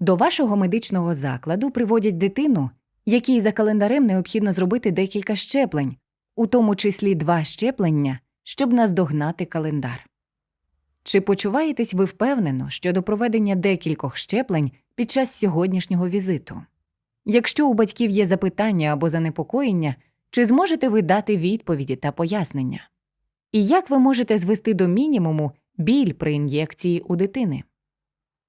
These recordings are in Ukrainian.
До вашого медичного закладу приводять дитину, якій за календарем необхідно зробити декілька щеплень, у тому числі два щеплення, щоб наздогнати календар. Чи почуваєтесь ви впевнено щодо проведення декількох щеплень під час сьогоднішнього візиту? Якщо у батьків є запитання або занепокоєння, чи зможете ви дати відповіді та пояснення? І як ви можете звести до мінімуму біль при ін'єкції у дитини?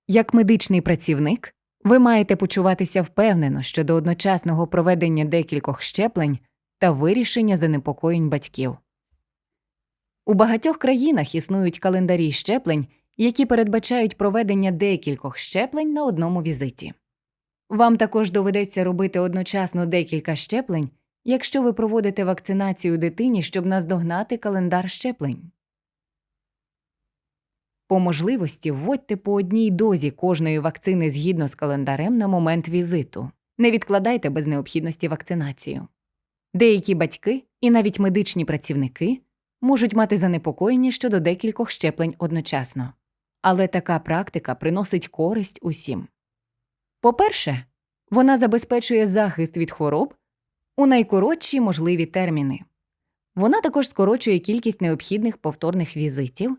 Як медичний працівник, ви маєте почуватися впевнено щодо одночасного проведення декількох щеплень та вирішення занепокоєнь батьків. У багатьох країнах існують календарі щеплень, які передбачають проведення декількох щеплень на одному візиті. Вам також доведеться робити одночасно декілька щеплень, якщо ви проводите вакцинацію дитині, щоб наздогнати календар щеплень. По можливості вводьте по одній дозі кожної вакцини згідно з календарем на момент візиту. Не відкладайте без необхідності вакцинацію. Деякі батьки і навіть медичні працівники можуть мати занепокоєння щодо декількох щеплень одночасно. Але така практика приносить користь усім. По-перше, вона забезпечує захист від хвороб у найкоротші можливі терміни. Вона також скорочує кількість необхідних повторних візитів,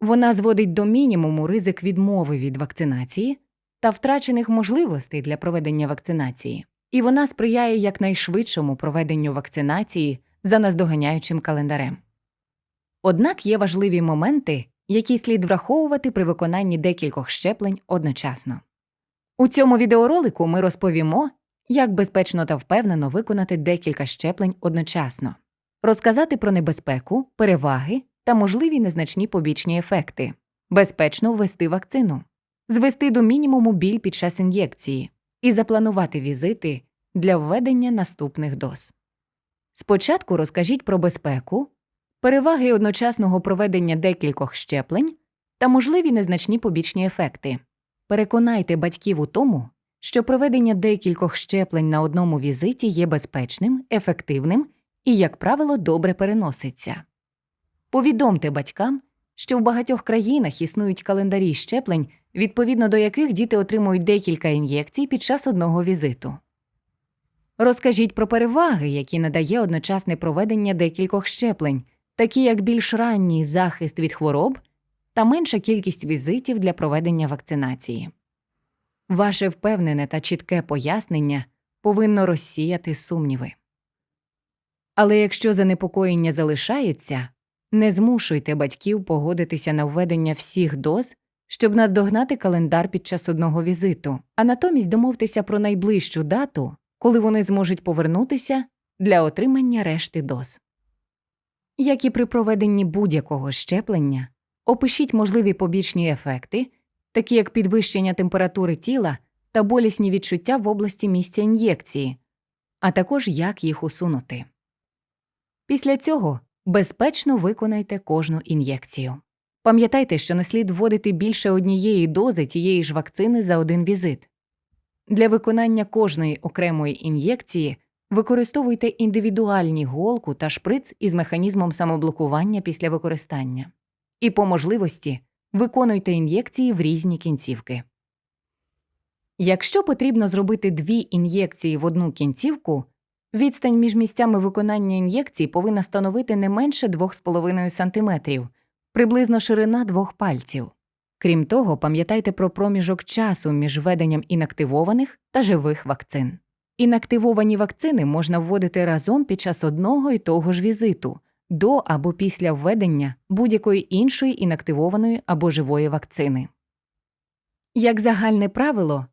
вона зводить до мінімуму ризик відмови від вакцинації та втрачених можливостей для проведення вакцинації, і вона сприяє якнайшвидшому проведенню вакцинації за наздоганяючим календарем. Однак є важливі моменти, які слід враховувати при виконанні декількох щеплень одночасно. У цьому відеоролику ми розповімо, як безпечно та впевнено виконати декілька щеплень одночасно, розказати про небезпеку, переваги та можливі незначні побічні ефекти, безпечно ввести вакцину, звести до мінімуму біль під час ін'єкції і запланувати візити для введення наступних доз. Спочатку розкажіть про безпеку, переваги одночасного проведення декількох щеплень та можливі незначні побічні ефекти. Переконайте батьків у тому, що проведення декількох щеплень на одному візиті є безпечним, ефективним і, як правило, добре переноситься. Повідомте батькам, що в багатьох країнах існують календарі щеплень, відповідно до яких діти отримують декілька ін'єкцій під час одного візиту. Розкажіть про переваги, які надає одночасне проведення декількох щеплень, такі як більш ранній захист від хвороб та менша кількість візитів для проведення вакцинації. Ваше впевнене та чітке пояснення повинно розсіяти сумніви. Але якщо занепокоєння залишається, не змушуйте батьків погодитися на введення всіх доз, щоб наздогнати календар під час одного візиту, а натомість домовтеся про найближчу дату, коли вони зможуть повернутися для отримання решти доз. Як і при проведенні будь-якого щеплення, опишіть можливі побічні ефекти, такі як підвищення температури тіла та болісні відчуття в області місця ін'єкції, а також як їх усунути. Після цього безпечно виконайте кожну ін'єкцію. Пам'ятайте, що не слід вводити більше однієї дози тієї ж вакцини за один візит. Для виконання кожної окремої ін'єкції використовуйте індивідуальні голку та шприц із механізмом самоблокування після використання. І по можливості виконуйте ін'єкції в різні кінцівки. Якщо потрібно зробити дві ін'єкції в одну кінцівку, відстань між місцями виконання ін'єкцій повинна становити не менше 2,5 см, приблизно ширина двох пальців. Крім того, пам'ятайте про проміжок часу між введенням інактивованих та живих вакцин. Інактивовані вакцини можна вводити разом під час одного і того ж візиту, до або після введення будь-якої іншої інактивованої або живої вакцини. Як загальне правило,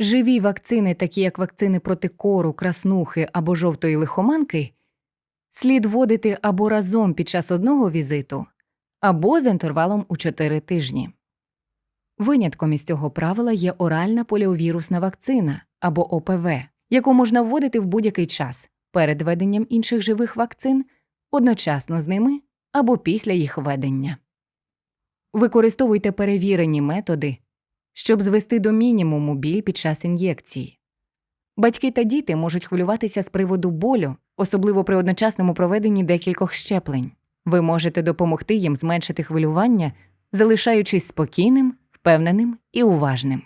живі вакцини, такі як вакцини проти кору, краснухи або жовтої лихоманки, слід вводити або разом під час одного візиту, або з інтервалом у 4 тижні. Винятком із цього правила є оральна поліовірусна вакцина або ОПВ, яку можна вводити в будь-який час перед введенням інших живих вакцин, одночасно з ними або після їх введення. Використовуйте перевірені методи, щоб звести до мінімуму біль під час ін'єкції. Батьки та діти можуть хвилюватися з приводу болю, особливо при одночасному проведенні декількох щеплень. Ви можете допомогти їм зменшити хвилювання, залишаючись спокійним, впевненим і уважним.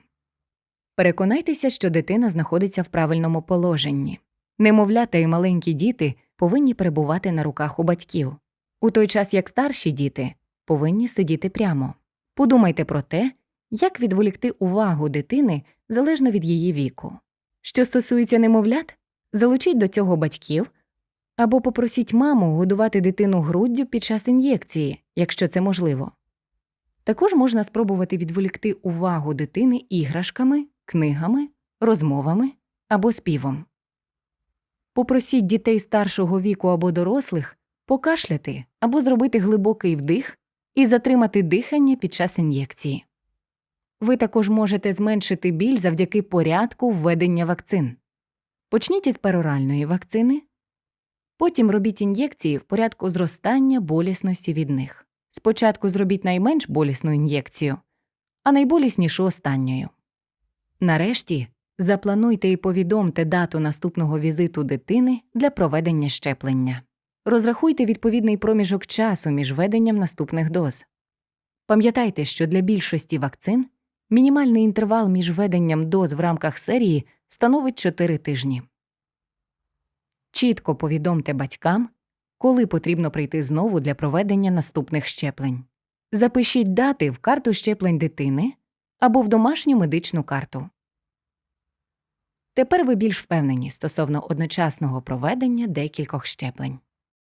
Переконайтеся, що дитина знаходиться в правильному положенні. Немовлята і маленькі діти повинні перебувати на руках у батьків, у той час як старші діти повинні сидіти прямо. Подумайте про те, як відволікти увагу дитини залежно від її віку. Що стосується немовлят, залучіть до цього батьків або попросіть маму годувати дитину груддю під час ін'єкції, якщо це можливо. Також можна спробувати відволікти увагу дитини іграшками, книгами, розмовами або співом. Попросіть дітей старшого віку або дорослих покашляти або зробити глибокий вдих і затримати дихання під час ін'єкції. Ви також можете зменшити біль завдяки порядку введення вакцин. Почніть із пероральної вакцини, потім робіть ін'єкції в порядку зростання болісності від них. Спочатку зробіть найменш болісну ін'єкцію, а найболіснішу останньою. Нарешті заплануйте і повідомте дату наступного візиту дитини для проведення щеплення. Розрахуйте відповідний проміжок часу між введенням наступних доз. Пам'ятайте, що для більшості вакцин мінімальний інтервал між введенням доз в рамках серії становить 4 тижні. Чітко повідомте батькам, коли потрібно прийти знову для проведення наступних щеплень. Запишіть дати в карту щеплень дитини або в домашню медичну карту. Тепер ви більш впевнені стосовно одночасного проведення декількох щеплень.